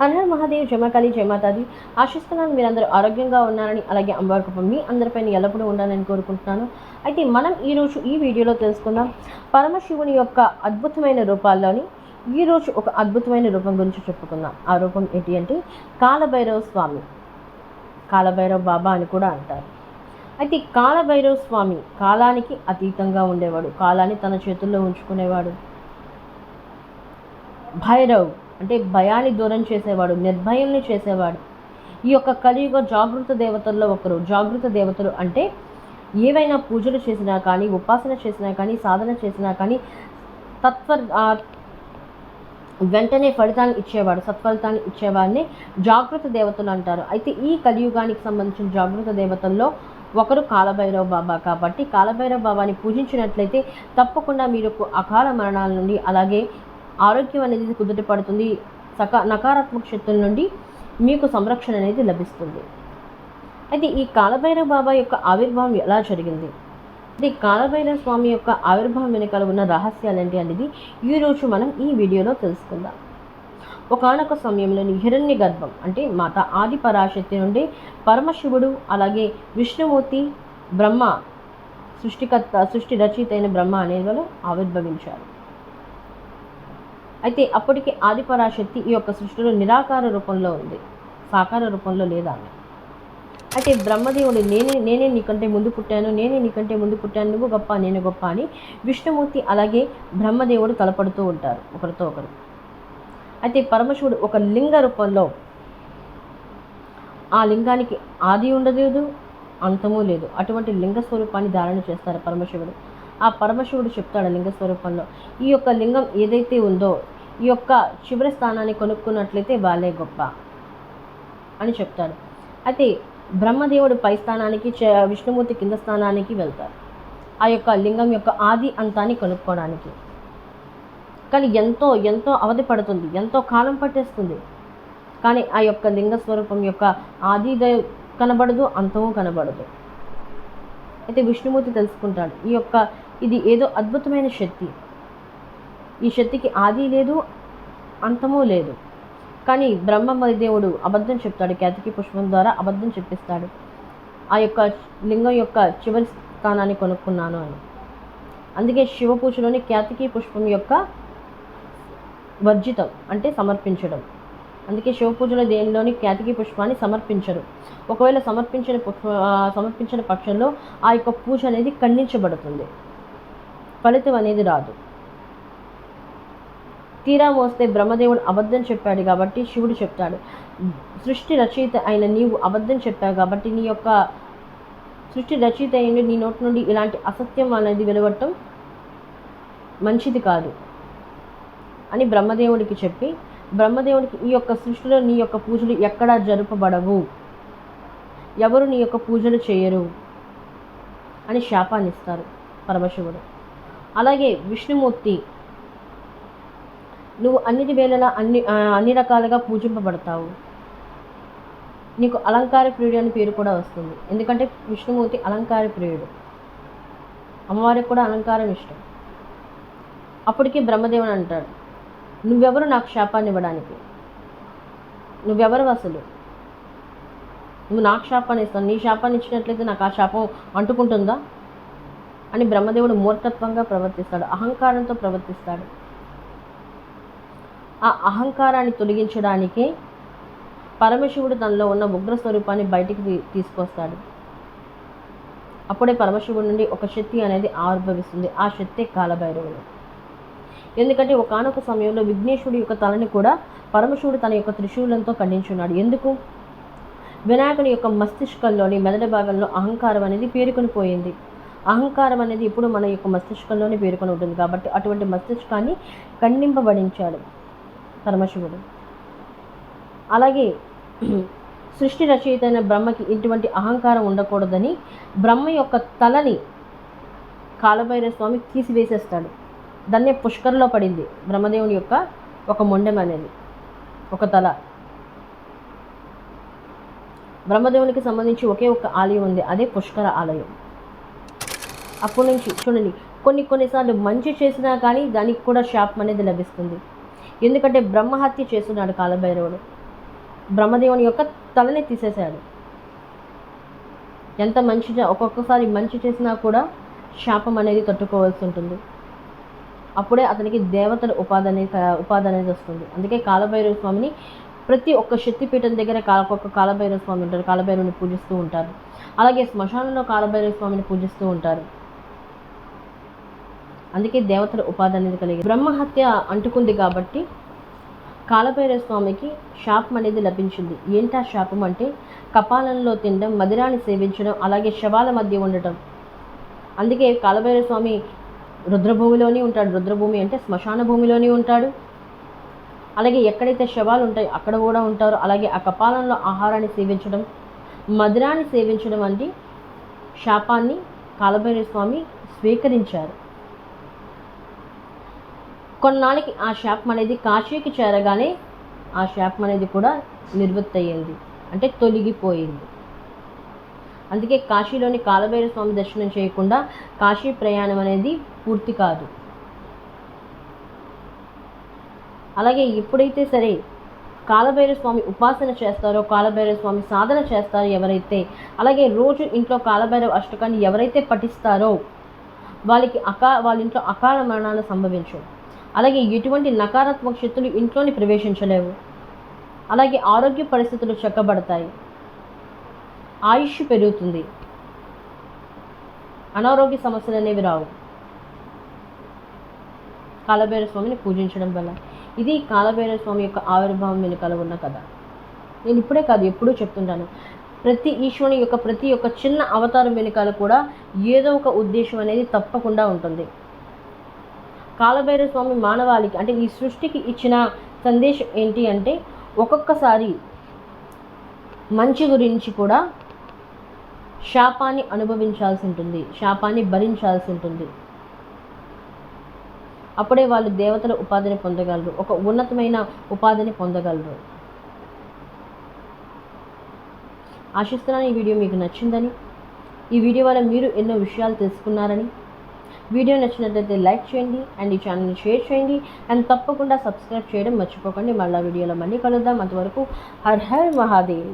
హర మహాదేవ్ జమకాళి జయమాతాది ఆశిస్తున్నాను మీరందరూ ఆరోగ్యంగా ఉన్నారని అలాగే అమ్మవారి కృప మీ అందరిపైన ఎల్లప్పుడూ ఉండాలని కోరుకుంటున్నాను. అయితే మనం ఈరోజు ఈ వీడియోలో తెలుసుకుందాం. పరమశివుని యొక్క అద్భుతమైన రూపాల్లోని ఈరోజు ఒక అద్భుతమైన రూపం గురించి చెప్పుకుందాం. ఆ రూపం ఏంటి అంటే కాలభైరవ స్వామి. కాలభైరవ బాబా అని కూడా అంటారు. అయితే కాలభైరవ స్వామి కాలానికి అతీతంగా ఉండేవాడు. కాలాన్ని తన చేతుల్లో ఉంచుకునేవాడు. భైరవ్. అంటే భయాన్ని దూరం చేసేవాడు నిర్భయంని చేసేవాడు. ఈ యొక్క కలియుగ జాగృత దేవతల్లో ఒకరు జాగృత దేవతలు అంటే ఏవైనా పూజలు చేసినా కానీ ఉపాసన చేసినా కానీ సాధన చేసినా కానీ తత్వ వెంటనే ఫలితాన్ని ఇచ్చేవాడు సత్ఫలితాన్ని ఇచ్చేవాడిని జాగృత దేవతలు అంటారు. అయితే ఈ కలియుగానికి సంబంధించిన జాగృత దేవతల్లో ఒకరు కాలభైరవ బాబా. కాబట్టి కాలభైరవ బాబాని పూజించినట్లయితే తప్పకుండా మీరు అకాల మరణాల నుండి అలాగే ఆరోగ్యం అనేది కుదుట పడుతుంది. సక నకారాత్మక శక్తుల నుండి మీకు సంరక్షణ అనేది లభిస్తుంది. అయితే ఈ కాలభైరవ బాబా యొక్క ఆవిర్భావం ఎలా జరిగింది? ఇది కాలభైరవ స్వామి యొక్క ఆవిర్భావం వెనకాల ఉన్న రహస్యాలు ఏంటి అనేది ఈరోజు మనం ఈ వీడియోలో తెలుసుకుందాం. ఒకనొక సమయంలోని హిరణ్య గర్భం అంటే మాత ఆది పరాశక్తి నుండి పరమశివుడు అలాగే విష్ణుమూర్తి బ్రహ్మ సృష్టికర్త సృష్టి రచయిత అయిన బ్రహ్మ అనేవారు ఆవిర్భవించారు. అయితే అప్పటికి ఆదిపరాశక్తి ఈ యొక్క సృష్టిలో నిరాకార రూపంలో ఉంది. సాకార రూపంలో లేదా? అయితే బ్రహ్మదేవుడు నేనే నేనే నీకంటే ముందు పుట్టాను నేనే నీకంటే ముందు పుట్టాను నువ్వు గొప్ప నేను గొప్ప అని విష్ణుమూర్తి అలాగే బ్రహ్మదేవుడు తలపడుతూ ఉంటారు ఒకరితో ఒకరు. అయితే పరమశివుడు ఒక లింగ రూపంలో ఆ లింగానికి ఆది ఉండలేదు అంతము లేదు. అటువంటి లింగ స్వరూపాన్ని ధారణ చేస్తారు పరమశివుడు. ఆ పరమశివుడు చెప్తాడు లింగ స్వరూపంలో. ఈ యొక్క లింగం ఏదైతే ఉందో ఈ యొక్క శిబిర స్థానాన్ని కొనుక్కున్నట్లయితే వాళ్ళే గొప్ప అని చెప్తాడు. అయితే బ్రహ్మదేవుడు పై స్థానానికి విష్ణుమూర్తి కింద స్థానానికి వెళ్తారు. ఆ యొక్క లింగం యొక్క ఆది అంతాన్ని కొనుక్కోవడానికి కానీ ఎంతో ఎంతో అవధి పడుతుంది ఎంతో కాలం పట్టేస్తుంది. కానీ ఆ యొక్క లింగ స్వరూపం యొక్క ఆది కనబడదు అంతము కనబడదు. అయితే విష్ణుమూర్తి తెలుసుకుంటాడు. ఈ యొక్క ఇది ఏదో అద్భుతమైన శక్తి. ఈ శక్తికి ఆది లేదు అంతము లేదు. కానీ బ్రహ్మ దేవుడు అబద్ధం చెప్తాడు కేతకి పుష్పం ద్వారా అబద్ధం చెప్పిస్తాడు. ఆ యొక్క లింగం యొక్క చివరి స్థానాన్ని కొనుక్కున్నాను అని. అందుకే శివ పూజలోని కేతకి పుష్పం యొక్క వర్జితం అంటే సమర్పించడం. అందుకే శివ పూజలో దేనిలోని కేతకి పుష్పాన్ని సమర్పించరు. ఒకవేళ సమర్పించిన పుష్ప సమర్పించిన పక్షంలో ఆ యొక్క పూజ అనేది ఖండించబడుతుంది. ఫలితం అనేది రాదు. తీరా మోస్తే బ్రహ్మదేవుడు అబద్ధం చెప్పాడు కాబట్టి శివుడు చెప్తాడు. సృష్టి రచయిత అయిన నీవు అబద్ధం చెప్పావు కాబట్టి నీ యొక్క సృష్టి రచయిత అయిన నీ నోటి నుండి ఇలాంటి అసత్యం అనేది వెలువడటం మంచిది కాదు అని బ్రహ్మదేవుడికి చెప్పి బ్రహ్మదేవునికి ఈ యొక్క సృష్టిలో నీ యొక్క పూజలు ఎక్కడా జరుపబడవు. ఎవరు నీ యొక్క పూజలు చేయరు? అని శాపాన్ని ఇస్తారు పరమశివుడు. అలాగే విష్ణుమూర్తి నువ్వు అన్నిటి వేళలా అన్ని అన్ని రకాలుగా పూజింపబడతావు. నీకు అలంకార ప్రియుడు అని పేరు కూడా వస్తుంది. ఎందుకంటే విష్ణుమూర్తి అలంకార ప్రియుడు. అమ్మవారికి కూడా అలంకారం ఇష్టం. అప్పటికి బ్రహ్మదేవుని అంటాడు. నువ్వెవరు నాకు శాపాన్ని ఇవ్వడానికి? నువ్వెవరు అసలు? నువ్వు నాకు శాపాన్ని ఇస్తావు. నీ శాపాన్ని ఇచ్చినట్లయితే నాకు ఆ శాపం అంటుకుంటుందా? అని బ్రహ్మదేవుడు మూర్ఖత్వంగా ప్రవర్తిస్తాడు. అహంకారంతో ప్రవర్తిస్తాడు. ఆ అహంకారాన్ని తొలగించడానికి పరమశివుడు తనలో ఉన్న ఉగ్ర స్వరూపాన్ని బయటికి తీ- తీసుకొస్తాడు. అప్పుడే పరమశివుడి నుండి ఒక శక్తి అనేది ఆవిర్భవిస్తుంది. ఆ శక్తి కాలభైరవుడు. ఎందుకంటే ఒకనొక సమయంలో విఘ్నేశ్వరుడి యొక్క తలని కూడా పరమశివుడు తన యొక్క త్రిశూలంతో ఖండించున్నాడు. ఎందుకు? వినాయకుని యొక్క మస్తిష్కంలోని మెదడు భాగంలో అహంకారం అనేది పేరుకొని పోయింది. అహంకారం అనేది ఇప్పుడు మన యొక్క మస్తిష్కంలోనే పేరుకొని ఉంటుంది కాబట్టి అటువంటి మస్తిష్కాన్ని ఖండింపబడించాడు పరమశివుడు. అలాగే సృష్టి రచయిత అయిన బ్రహ్మకి ఇటువంటి అహంకారం ఉండకూడదని బ్రహ్మ యొక్క తలని కాలభైరవ స్వామి తీసివేసేస్తాడు. దాన్నే పుష్కర్లో పడింది బ్రహ్మదేవుని యొక్క ఒక మొండెం అనేది ఒక తల. బ్రహ్మదేవునికి సంబంధించి ఒకే ఒక ఆలయం ఉంది అదే పుష్కర ఆలయం. అప్పటి నుంచి చూడండి కొన్ని కొన్నిసార్లు మంచి చేసినా కానీ దానికి కూడా శాపం అనేది లభిస్తుంది. ఎందుకంటే బ్రహ్మహత్య చేస్తున్నాడు కాలభైరవుడు. బ్రహ్మదేవుని యొక్క తలని తీసేశాడు. ఎంత మంచి ఒక్కొక్కసారి మంచి చేసినా కూడా శాపం అనేది తట్టుకోవాల్సి ఉంటుంది. అప్పుడే అతనికి దేవతల ఉపాధి అనేది ఉపాధి అనేది వస్తుంది. అందుకే కాలభైరవ స్వామిని ప్రతి ఒక్క శక్తిపీఠం దగ్గర కాల కాలభైరవ స్వామి ఉంటారు. కాలభైరవుని పూజిస్తూ ఉంటారు. అలాగే శ్మశానంలో కాలభైరవ స్వామిని పూజిస్తూ ఉంటారు. అందుకే దేవతల ఉపాధి అనేది కలిగి బ్రహ్మహత్య అంటుకుంది కాబట్టి కాలభైరవ స్వామికి శాపం అనేది లభించింది. ఏంటా శాపం అంటే కపాలంలో తినడం మదిరాన్ని సేవించడం అలాగే శవాల మధ్య ఉండటం. అందుకే కాలభైరవ స్వామి రుద్రభూమిలోనే ఉంటాడు. రుద్రభూమి అంటే శ్మశాన భూమిలోనే ఉంటాడు. అలాగే ఎక్కడైతే శవాలు ఉంటాయో అక్కడ కూడా ఉంటారు. అలాగే ఆ కపాలంలో ఆహారాన్ని సేవించడం మధురాన్ని సేవించడం వంటి శాపాన్ని కాలభైరవ స్వామి స్వీకరించారు. కొన్నాళ్ళకి ఆ శాపం అనేది కాశీకి చేరగానే ఆ శాపం అనేది కూడా నిర్వృత్తి అయ్యింది అంటే తొలగిపోయింది. అందుకే కాశీలోని కాలభైరవ స్వామి దర్శనం చేయకుండా కాశీ ప్రయాణం అనేది పూర్తి కాదు. అలాగే ఎప్పుడైతే సరే కాలభైరవ స్వామి ఉపాసన చేస్తారో కాలభైరవ స్వామి సాధన చేస్తారో ఎవరైతే అలాగే రోజు ఇంట్లో కాలభైరవ అష్టకాన్ని ఎవరైతే పఠిస్తారో వాళ్ళకి అకా వాళ్ళ ఇంట్లో అకాల మరణాలు సంభవించవు. అలాగే ఎటువంటి నకారాత్మక శక్తులు ఇంట్లోని ప్రవేశించలేవు. అలాగే ఆరోగ్య పరిస్థితులు చక్కబడతాయి. ఆయుష్ పెరుగుతుంది. అనారోగ్య సమస్యలు అనేవి రావు. కాలభైర స్వామిని పూజించడం వల్ల. ఇది కాలభైరవ స్వామి యొక్క ఆవిర్భావం వెనుకల ఉన్న కథ. నేను ఇప్పుడే కాదు ఎప్పుడూ చెప్తుంటాను. ప్రతి ఈశ్వరుని యొక్క ప్రతి ఒక్క చిన్న అవతారం వెనుకాల కూడా ఏదో ఒక ఉద్దేశం అనేది తప్పకుండా ఉంటుంది. కాలభైర స్వామి మానవాళికి అంటే ఈ సృష్టికి ఇచ్చిన సందేశం ఏంటి అంటే ఒక్కొక్కసారి మంచి గురించి కూడా శాపాన్ని అనుభవించాల్సి ఉంటుంది శాపాన్ని భరించాల్సి ఉంటుంది. అప్పుడే వాళ్ళు దేవతల ఉపాధిని పొందగలరు ఒక ఉన్నతమైన ఉపాధిని పొందగలరు. ఆశిస్తున్నాను ఈ వీడియో మీకు నచ్చిందని. ఈ వీడియో వల్ల మీరు ఎన్నో విషయాలు తెలుసుకున్నారని. వీడియో నచ్చినట్లయితే లైక్ చేయండి అండ్ ఈ ఛానల్ని షేర్ చేయండి అండ్ తప్పకుండా సబ్స్క్రైబ్ చేయడం మర్చిపోకండి. మళ్ళీ వీడియోలో మళ్ళీ కలుద్దాం. అంతవరకు హర్ హర్ మహాదేవ్.